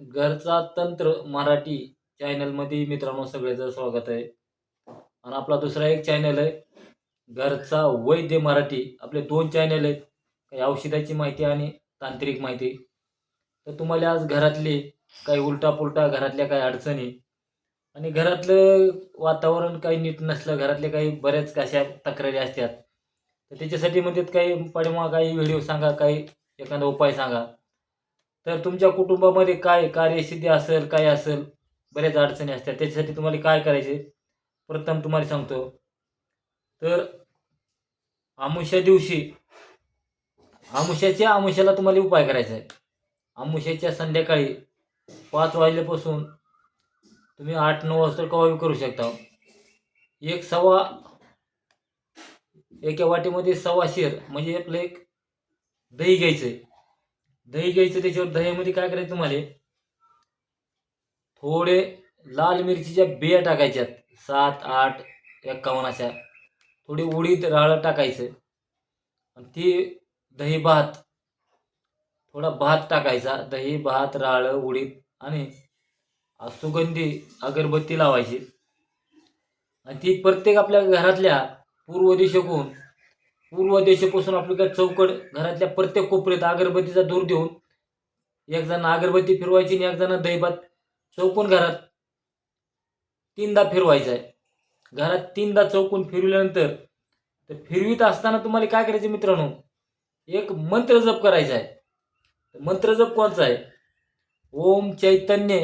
घरचा तंत्र मराठी चॅनलमध्ये मित्रांनो सगळ्याचं स्वागत आहे. आणि आपला दुसरा एक चॅनल आहे घरचा वैद्य मराठी. आपले दोन चॅनल आहेत काही औषधाची माहिती आणि तांत्रिक माहिती. तर तुम्हाला आज घरातली काही उलटा पुलटा घरातल्या काही अडचणी आणि घरातलं वातावरण काही नीट नसलं घरातले काही बऱ्याच कशा तक्रारी असतात. तर त्याच्यासाठी म्हणजे काही पाठीमागं काही व्हिडिओ सांगा काही एखादा उपाय सांगा. तर तुमच्या कुटुंबामध्ये काय कार्यसिद्धी असेल काय असेल बऱ्याच अडचणी असतात. त्याच्यासाठी तुम्हाला काय करायचे? प्रथम तुम्हाला सांगतो. तर आमुष्या दिवशी आमुष्याच्या आमुष्याला तुम्हाला उपाय करायचा आहे. आमुष्याच्या संध्याकाळी पाच वाजल्यापासून तुम्ही आठ नऊ वाजता कवावी करू शकता. एक सव्वा एका वाटीमध्ये सव्वा शेर म्हणजे आपलं एक दही घ्यायचं आहे. दही घ्यायचं त्याच्यावर दह्यामध्ये काय करायचं तुम्हाला? थोडे लाल मिरचीच्या बिया टाकायच्यात सात आठ एक्कावन्न अशा. थोडी उडीद राळं टाकायचं. आणि ती दही भात थोडा भात टाकायचा. दही भात राळं उडीद आणि सुगंधी अगरबत्ती लावायची. आणि ती प्रत्येक आपल्या घरातल्या पूर्व दिशेकून पूर्व दिशेपासून आपली काय चौकड घरातल्या प्रत्येक कोपऱ्यात अगरबत्तीचा दूर देऊन एक जण अगरबत्ती फिरवायची आणि एक जण दैबात चौकून घरात तीनदा फिरवायचं आहे. घरात तीनदा चौकून फिरवल्यानंतर तर फिरवीत असताना तुम्हाला काय करायचं मित्रांनो? एक मंत्र जप करायचा आहे. मंत्र जप कोणचा आहे? ओम चैतन्य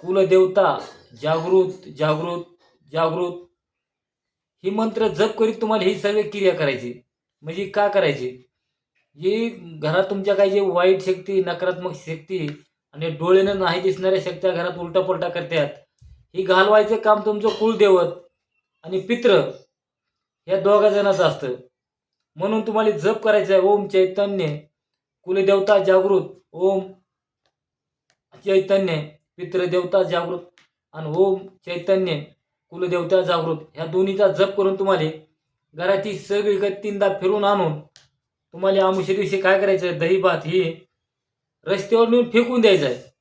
कुलदेवता जागृत जागृत जागृत ही मंत्र जप करीत तुम्हाला ही सर्व क्रिया करायची. म्हणजे का करायची? हे घरात तुमच्या काही जे वाईट शक्ती नकारात्मक शक्ती आणि डोळ्यानं नाही दिसणाऱ्या शक्त्या घरात उलटा पलटा करतात. ही घालवायचं काम तुमचं कुलदैवत आणि पित्र या दोघा जणांचं असतं. म्हणून तुम्हाला जप करायचं आहे ओम चैतन्य कुलदेवता जागृत. ओम चैतन्य पितृदेवता जागृत. आणि ओम चैतन्य कुलदेवता जागृत ह्या दोन्हीचा जप करून तुम्हाला घराची सगळीकडे तीनदा फिरून आणून तुम्हाला आमुष्या दिवशी काय करायचं आहे दही भात हे रस्त्यावर नेऊन फेकून द्यायचं आहे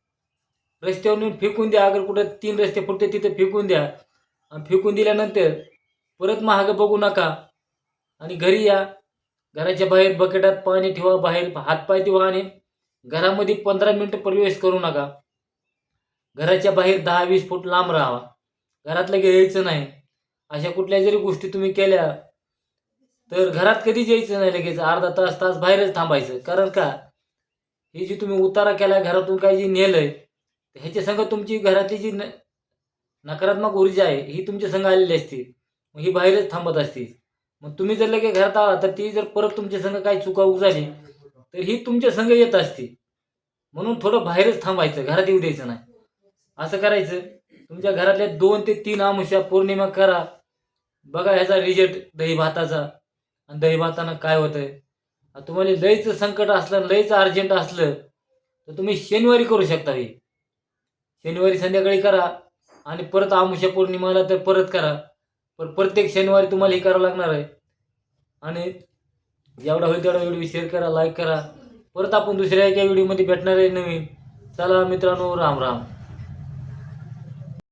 रस्त्यावर नेऊन फेकून द्या. अगर कुठं तीन रस्ते फुटते तिथं फेकून द्या. आणि फेकून दिल्यानंतर परत महाग बघू नका. आणि घरी या. घराच्या बाहेर बकेटात पाणी ठेवा. बाहेर हातपाय ठेवा आणि घरामध्ये पंधरा मिनटं प्रवेश करू नका. घराच्या बाहेर दहा वीस फूट लांब राहावा घरात घ्यायचं यायचं नाही. अशा कुठल्या जरी गोष्टी तुम्ही केल्या तर घरात कधीच यायचं नाही लगेच. अर्धा तास तास बाहेरच थांबायचं. कारण का? ही जी तुम्ही उतारा केला घरातून काही जी नेलंय ह्याच्या संग तुमची घरातली जी न नकारात्मक ऊर्जा आहे ही तुमच्या संग आलेली असते. मग ही बाहेरच थांबत असते. मग तुम्ही जर लगे घरात आला तर ती जर परत तुमच्या संग काही चुका झाली तर ही तुमच्या संग येत असते. म्हणून थोडं बाहेरच थांबायचं घरात येऊ द्यायचं नाही. असं करायचं. तुमच्या घरातल्या दोन ते तीन आमुष्या पौर्णिमा करा. बघा ह्याचा रिझल्ट दही भाताचा आणि दही भातानं काय होतंय? आहे तुम्हाला लईचं संकट असलं लईचं अर्जंट असलं तर तुम्ही शनिवारी करू शकता हे. शनिवारी संध्याकाळी करा आणि परत आमुष्या पौर्णिमाला तर परत करा. पण प्रत्येक शनिवारी तुम्हाला हे करावं लागणार आहे. आणि जेवढा होईल तेवढा व्हिडिओ शेअर करा लाईक करा. परत आपण दुसऱ्या एका व्हिडिओमध्ये भेटणार आहे नवीन. चला मित्रांनो राम राम.